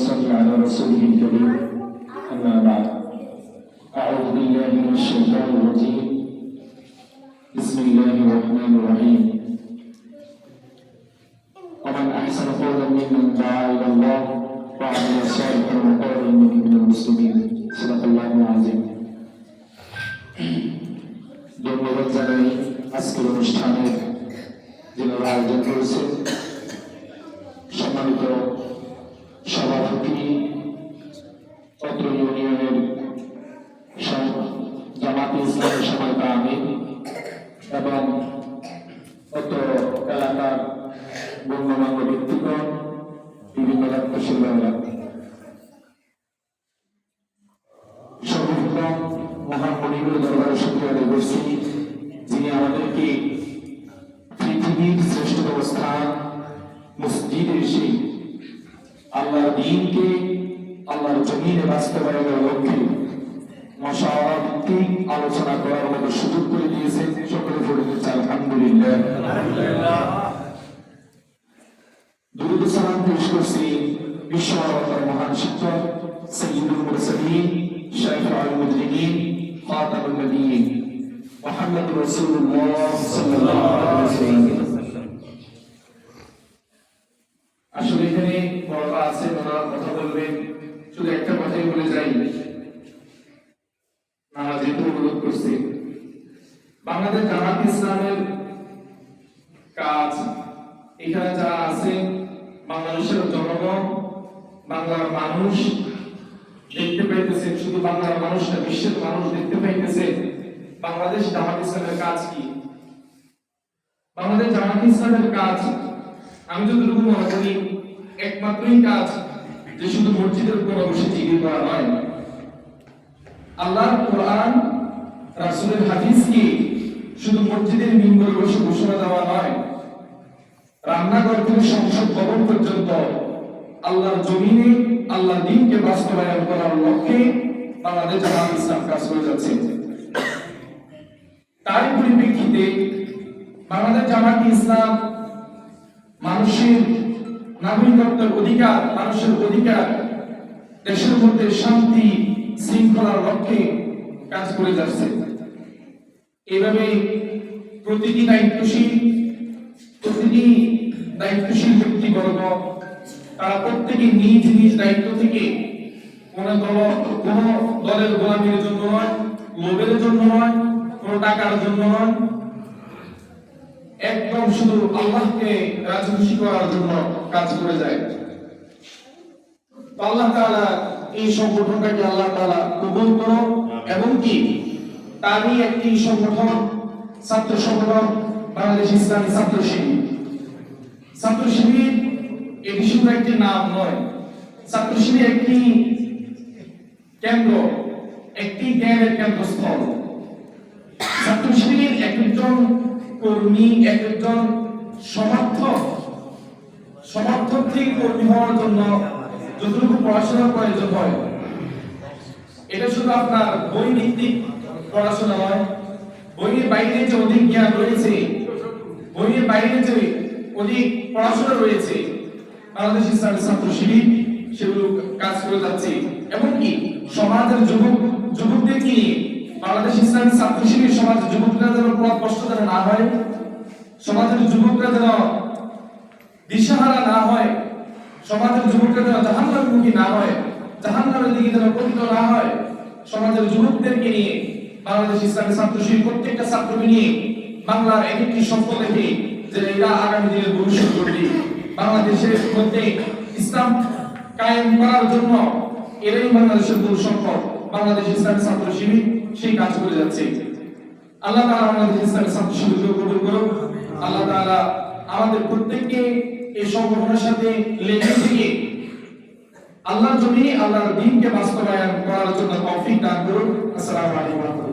صل على رسوله الكريم أما بعد أعوذ بالله من الشيطان الرجيم بسم الله الرحمن الرحيم ومن أحسن قولا ممن دعا إلى الله وعمل صالحا وقال إنني من المسلمين صدق الله العظيم ধন্যবাদ জানাই আজকের অনুষ্ঠানের যিনারা আয়োজন করেছেন সম্মানিত ইসলামের সহায়তা আমি এবং অত্র এলাকার গণ্যমান্য ব্যক্তিগণ বিভিন্ন দায়িত্বশীল ভাইরা সর্বপ্রথম মহান মনিগুলো দরবারে শুক্রিয়া আদায় আমাদেরকে পৃথিবীর শ্রেষ্ঠ ব্যবস্থা মসজিদে এসে আল্লাহর দিনকে আল্লাহর জমিনে বাস্তবায়নের লক্ষ্যে মশাওয়ারা ভিত্তিক আলোচনা করার মতো সুযোগ করে দিয়েছেন সকলে দিচ্ছে আলহামদুলিল্লাহ। দুরুদ সালাম পেশ করছি বিশ্ব মহান শিক্ষক সৈয়দুল মুরসালিন, শাইখুল মুজরিমিন নবিয়্যিন মুহাম্মদ রাসূলুল্লাহ সাল্লাল্লাহু আলাইহি ওয়াসাল্লাম। আসলে এখানে বড়রা আছে, ওনারা কথা বলবেন। শুধু একটা কথাই বলে যাই যেহেতু অনুরোধ করছি, বাংলাদেশ জামাত ইসলামের কাজ, এখানে যারা আছে, বাংলাদেশের জনগণ, বাংলার মানুষ দেখতে পাইতেছে, শুধু বাংলার মানুষ না, বিশ্বের মানুষ দেখতে পাইতেছে, বাংলাদেশ জামাত ইসলামের কাজ কি? বাংলাদেশ জামাত ইসলামের কাজ, আমি যতটুকু মনে করি, একমাত্রই কাজ যে শুধু মসজিদের উপর বসে জিকির করা নয়। আল্লাহর কোরআন, রাসূলের হাদিস কি? শুধু মসজিদের মিম্বরে বসে ঘোষণা দেওয়া নয়, রান্নাঘর থেকে সংসদ ভবন পর্যন্ত আল্লাহর জমিনে আল্লাহ দিনকে বাস্তবায়ন করার লক্ষ্যে বাংলাদেশ জামাত ইসলাম কাজ করে যাচ্ছে। তারই পরিপ্রেক্ষিতে বাংলাদেশ জামাত ইসলাম মানুষের নাগরিকত্বের অধিকার, মানুষের অধিকার, দেশের মধ্যে শান্তি শৃঙ্খলার লক্ষ্যে কাজ করে যাচ্ছে। এভাবে প্রতিটি দায়িত্বশীল প্রতিটি দায়িত্বশীল ব্যক্তিবর্গ, তারা প্রত্যেকে নিজ নিজ দায়িত্ব থেকে কোন দল, কোন দলের গোলামীর জন্য নয়, লোভের জন্য নয়, কোন টাকার জন্য নয়। একদম শুধু আল্লাহকে রাজি করার জন্য কাজ করে যায়। আল্লাহ তাআলা এই সংগঠনটাকে আল্লাহ তাআলা কবুল করো এবং কি? তারই একটি সংগঠন ছাত্র সংগঠন বাংলাদেশ ইসলামী ছাত্র শিবির। ছাত্র শিবির এটি শুধু একটি নাম নয়। ছাত্র শিবির একটি কেন্দ্র একটি জ্ঞানের কেন্দ্রস্থল। ছাত্র শিবিরের এক একজন কর্মী এক একজন সমর্থক। সমর্থক থেকে কর্মী হওয়ার জন্য যতটুকু পড়াশোনার প্রয়োজন হয়। এটা শুধু আপনার বই ভিত্তিক পড়াশোনা নয়, বইয়ের বাইরে যে অধিক জ্ঞান রয়েছে, বইয়ের বাইরে যে অধিক পড়াশোনা রয়েছে, বাংলাদেশ ইসলামী ছাত্র শিবির সেগুলো কাজ করে যাচ্ছে। এমনকি সমাজের যুবক, যুবকদেরকে বাংলাদেশ ইসলামী ছাত্র শিবির সমাজের যুবকরা যেন পথভ্রষ্ট যেন না হয়, সমাজের যুবকরা যেন দিশাহারা না হয় সমাজের যুবকরা যেন জাহান্নামমুখী না হয়, জাহান্নামের দিকে যেন পতিত না হয়, সমাজের যুবকদেরকে নিয়ে বাংলাদেশ ইসলামী ছাত্র শিবির প্রত্যেকটা ছাত্রকে নিয়ে বাংলার এক একটি স্বপ্ন দেখে যে এরা আগামী দিনের ভবিষ্যৎ গড়বে বাংলাদেশের মধ্যে ইসলাম কায়েম করার জন্য এরাই বাংলাদেশের মূল সম্পদ বাংলাদেশ ইসলামী ছাত্র শিবির সেই কাজ করে যাচ্ছে। আল্লাহ তাআলা আমাদের ইসলামী ছাত্র শিবিরকে কবুল করুন আল্লাহ তাআলা আমাদের প্রত্যেককে এই সংগঠনের সাথে লেগে থেকে আল্লাহর জমিনে আল্লাহর দিনকে বাস্তবায়ন করার জন্য তৌফিক দান করুন। আসসালামু আলাইকুম